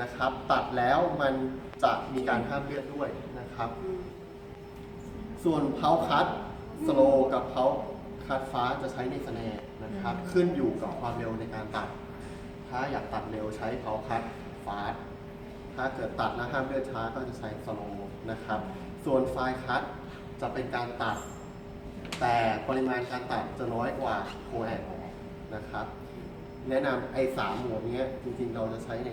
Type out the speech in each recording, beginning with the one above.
นะครับ ตัดแล้วมันจะมีการห้ามเลือดด้วยนะครับ ส่วนเพาคัตสโลกับเพาคัตฟ้าจะใช้ในสแนร์นะครับ ขึ้นอยู่กับความเร็วในการตัด ถ้าอยากตัดเร็วใช้เพาคัตฟาสถ้าเกิดตัดแล้วห้ามเลือดช้าก็จะใช้สโลนะครับ ส่วนไฟคัตจะเป็นการตัด แต่ปริมาณการตัดจะน้อยกว่าโคแอคนะครับ แนะนำไอ้สามหมวดเนี้ยจริงๆเราจะใช้ใน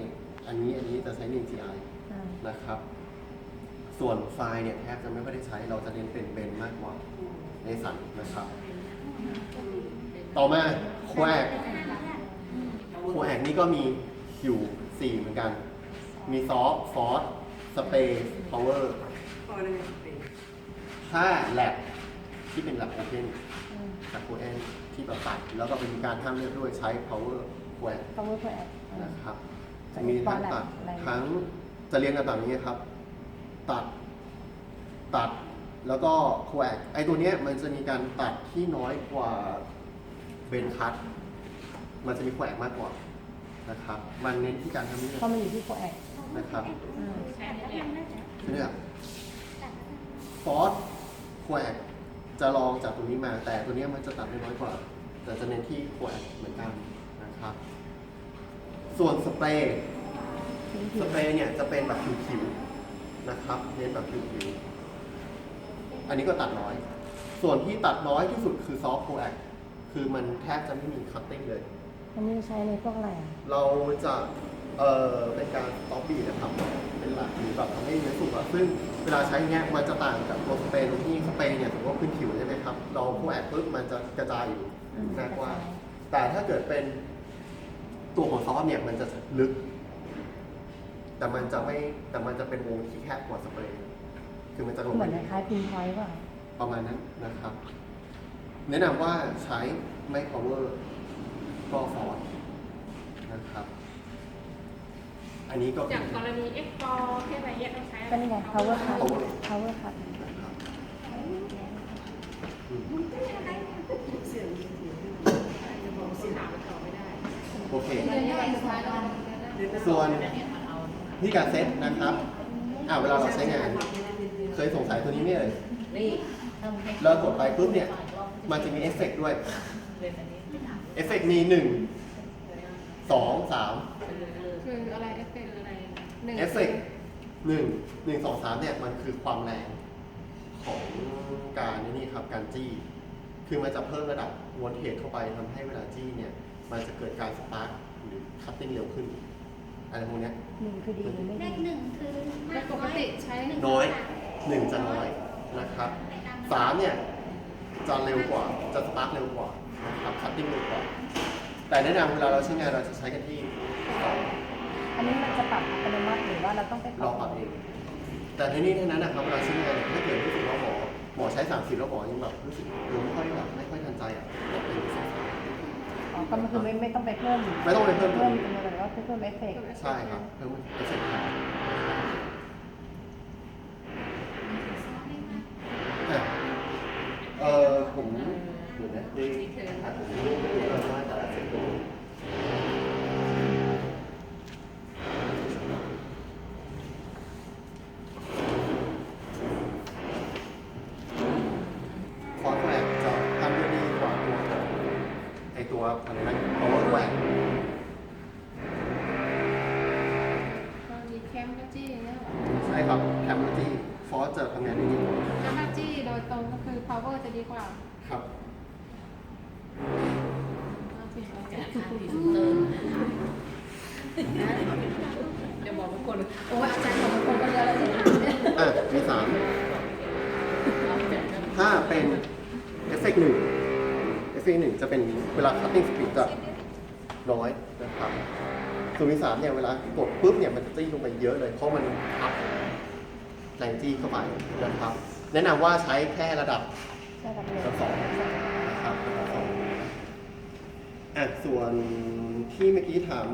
อันนี้อันนี้จะใช้ใน GI อ่านะครับ ส่วนไฟล์เนี่ยแทบจะไม่ค่อยได้ใช้เราจะเน้นเป็นเบนมากกว่าในสันนะครับ ต่อมาโคแอกโคแอกนี่ก็มีอยู่4เหมือนกัน มีซอฟฟอสสเปซพาวเวอร์พอได้ไหมเป็นถ้าแลบที่เป็นแลบโอเพนอืมจากโคแอนที่แบบตัดแล้วก็เป็นการห้ามเลือดด้วยใช้ power โคแอก power per app อ่านะครับจะจะ มีทั้งมีตัดอะไรทั้งจะเรียงกันแบบนี้ครับ ตัดตัดแล้วก็แควกไอตัวเนี้ยมันจะมีการตัดที่น้อยกว่าเบนคัตมันจะมีแควกมากกว่านะครับ มันเน้นที่การทำเลือดเพราะมันอยู่ที่ per app นะครับอืมทีนี้ฟอสแควกจะลองจากตัวนี้มา แต่ตัวเนี้ยมันจะตัดได้น้อยกว่า แต่จะเน้นที่แควกเหมือนกันนะครับ ส่วนสเปรย์ผิวสเปรย์เนี่ยจะเป็นแบบผิวๆนะครับเน้นแบบผิวๆอันนี้ก็ตัดน้อย ส่วนที่ตัดน้อยที่สุดคือซอฟต์โคแอคคือมันแทบจะไม่มีคัตติ้งเลย อันนี้ใช้ในพวกอะไรอะเราจะเอ่อเป็นการต็อปบี้นะครับเป็นหลักหรือแบบทำให้เนื้อสุกอะซึ่งเวลาใช้เนี้ยมันจะต่างกับตัวสเปรย์ตรงที่สเปรย์เนี่ยถือว่าพื้นผิวใช่ไหมครับเราโคแอคปุ๊บมันจะกระจายอยู่อืมหน้ากว้างแต่ถ้าเกิดเป็น ตัวของซอฟต์เนี่ยมันจะลึก แต่มันจะไม่แต่มันจะเป็นวงที่แคบกว่าสเปรย์คือมันจะลงเหมืไปอนคล้ายๆพินพอยต์ป่ะประมาณนั้นนะครับ แนะนำว่าใช้ไม่ power ก็ฟอร์นะครับ อันนี้ก็อย่างกรณี X ปอที่อะไรเงี้ยต้องใช้ก็นี่ไง power cut power power cut นะครับอืม เสียงเสียงจะบอกเสียง ถามต่อไม่ได้ โอเคเดินหน้าส่วนที่การเซตนะครับ อ่าเวลาเราใช้งาน เคยสงสัยตัวนี้ไหมเอ่ยนี่เรากดไปปุ๊บเนี่ย มันจะมีเอฟเฟกต์ด้วย เอฟเฟกต์มีหนึ่ง สอง สามคืออะไรเอฟเฟกต์อะไรหนึ่งเอฟเฟกต์หนึ่ง หนึ่งสองสามเนี่ยมันคือความแรงของการนี่ครับ การจี้ คือมันจะเพิ่มระดับวอลเทจเข้าไปทำให้เวลาจี้เนี่ย มันจะเกิดการสปาร์คหรือคัตติ้งเร็วขึ้นอะไรพวกเนี้ย หนึ่งคือดีหรือไม่เลดีขหนึ่งคือแล้วปกติใช้น้อย หนึ่งจะน้อยนะครับสามเนี่ยจะเร็วกว่าจะสปาร์คเร็วกว่านะครับคัตติ้งเร็วกว่า แต่แนะนำเวลาเราใช้งานเราจะใช้กันที่สองอันนี้มันจะปรับอัตโนมัติหรือว่าเราต้องไปเราปรับเอง แต่ในนี้เท่านั้นนะครับเวลาใช้งานเนี่ยถ้าเกิดรู้สึกว่าหมอหมอใช้สามสิบแล้วหมอยังแบบรู้สึกเออไม่ค่อยแบบไม่ค่อยทันใจอะปรับเป็นสองสามอ๋อ ก็มันคือไม่ไม่ต้องไปเพิ่มไม่ต้องไปเพิ่ม เพิ่มเป็นอะไรว่าเพิ่มเอฟเฟกต์ใช่ครับเพิ่มเอฟเฟกต์ครับอะเออผมเดี๋ยวนะได้หาผมรู้ว่าแต่ละเซตตัว ไอตัวอะไรนะ power rack กรณีแคมป์จี้เนี่ยหรอใช่ครับแคมเปอร์จี้ฟอสจะทำงานได้ดีกว่าถ้าถ้าจี้โดยตรงก็คือ power จะดีกว่าครับเอาสิเอาสิจากค่าพรีเซนเตอร์จะบอกทุกคนโอ้ยอาจารย์ของคนก็เยอะแล้วสิอะมีสาม ถ้าเป็นเอฟเฟกต์หนึ่ง เอฟเฟกต์หนึ่งจะเป็นเวลา cutting speed จะน้อยนะครับส่วนมีสามเนี่ยเวลากดปุ๊บเนี่ยมันจะจี้ลงไปเยอะเลย เพราะมันอัพแรงจี้เข้าไปนะครับ แนะนำว่าใช้แค่ระดับใช่แบบเลยระดับสองนะครับระดับสองอะส่วนที่เมื่อกี้ถาม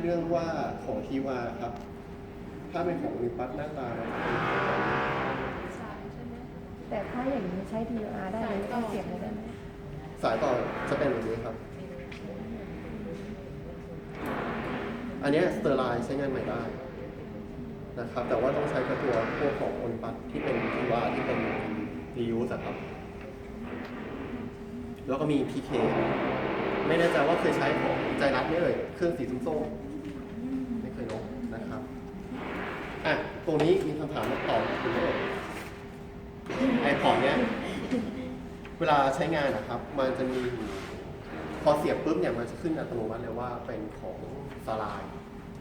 เรื่องว่าของทีวาครับ ถ้าเป็นของวิปัสหน้าตาเราจะเป็นแบบนี้สายใช่ไหมแต่ถ้าอย่างนี้ใช้ DUR ได้เลยไม่ต้องเสียบเลยได้ไหม สายต่อจะเป็นแบบนี้ครับ อันนี้สเตอร์ไลน์ใช้งานใหม่ได้นะครับ แต่ว่าต้องใช้กับตัวพวกของโอลิปัสที่เป็นทีว่าที่เป็นรียูสครับ แล้วก็มี PK ไม่แน่ใจว่าเคยใช้ของใจรัดไหมเอ่ยเครื่องสีส้มๆไม่เคยลงนะครับอะตรงนี้มีคำถามมาตอบคุณเอ่ยไอพอร์ตเนี้ย เวลาใช้งานนะครับ มันจะมีอยู่พอเสียบปุ๊บเนี่ยมันจะขึ้นอัตโนมัติเลยว่าเป็นของสลาย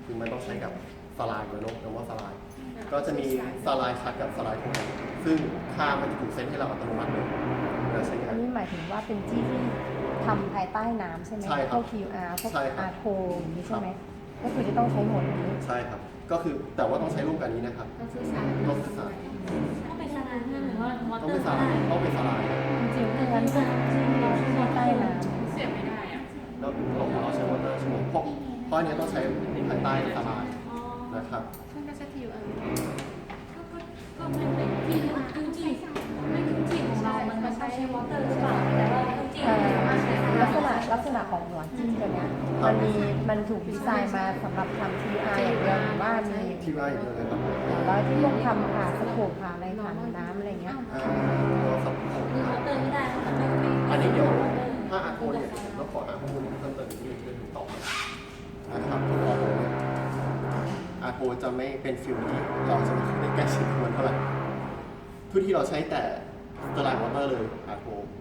คือมันต้องใช้กับสลายเลยเนอะคำว่าสลาย ก็จะมีสลายคัดกับสลายโทนซึ่งค่ามันจะถูกเซตให้เราอัตโนมัติเลยเวลาใช้งาอันน นี้หมายถึงว่าเป็นจี้ที่ทำภายใต้น้ำใช่ไหมใช่ครับพวก QR พวก ใช่ครับ R code อย่างนี้ใช่ไหมก็คือจะต้องใช้หมดนี้ใช่ครับ ก็คือแต่ว่าต้องใช้ร่วมกันนี้นะครับต้องสื่อสารต้องสื่อสารต้องเป็นสลายใช่ไหมว่ามอต้องเตอเป็นร์สลายต้องเป็นสลาย จริงๆถ้างั้นพวกที่ที่ใต้น้เสียบไม่ได้อะแล้วเราเราใช้วอเตอร์ใช่ไหมเพราะเพราะอันเนี้ยต้องใช้ภายใต้สลายอ๋อนะครับซึ่งก็จะทิวเออก็ก็มันเป็นที่คือที่ไม่ มันมันใช้วอเตอร์หรือเปล่าแต่ว่าจริงำเอ่อๆสามารถใช้ได้ลักษณะลักษณะของหัวจิ้มตัวเนี้ยมันมีมันถูกดีไซน์มาสำหรับทำ TR อย่างเดียวหรือว่ามีที่ว่าอย่างเดียวเลยครับแล้วที่พวกทำผ่าสโคปผ่าอะไรผ่านน้ำอะไรเงี้ยอ่าตัวสับสนคือวอเตอร์ไม่ได้แต่ไม่ไม่อันนี้เดี๋ยวถ้าอาอาโทเนี่ยผมต้องขอหาข้อมูลเพิ่มเติมนิดนึงเพื่อติดต่อนะครับตัวอาโทเนี่ยอาโทจะไม่เป็นฟิลที่เราจะไม่ได้ใกล้ชิดกับมันเท่าไหร่ทุกที่เราใช้แต่ สไตล์วอเตอร์เลยอาโทใช่ไหม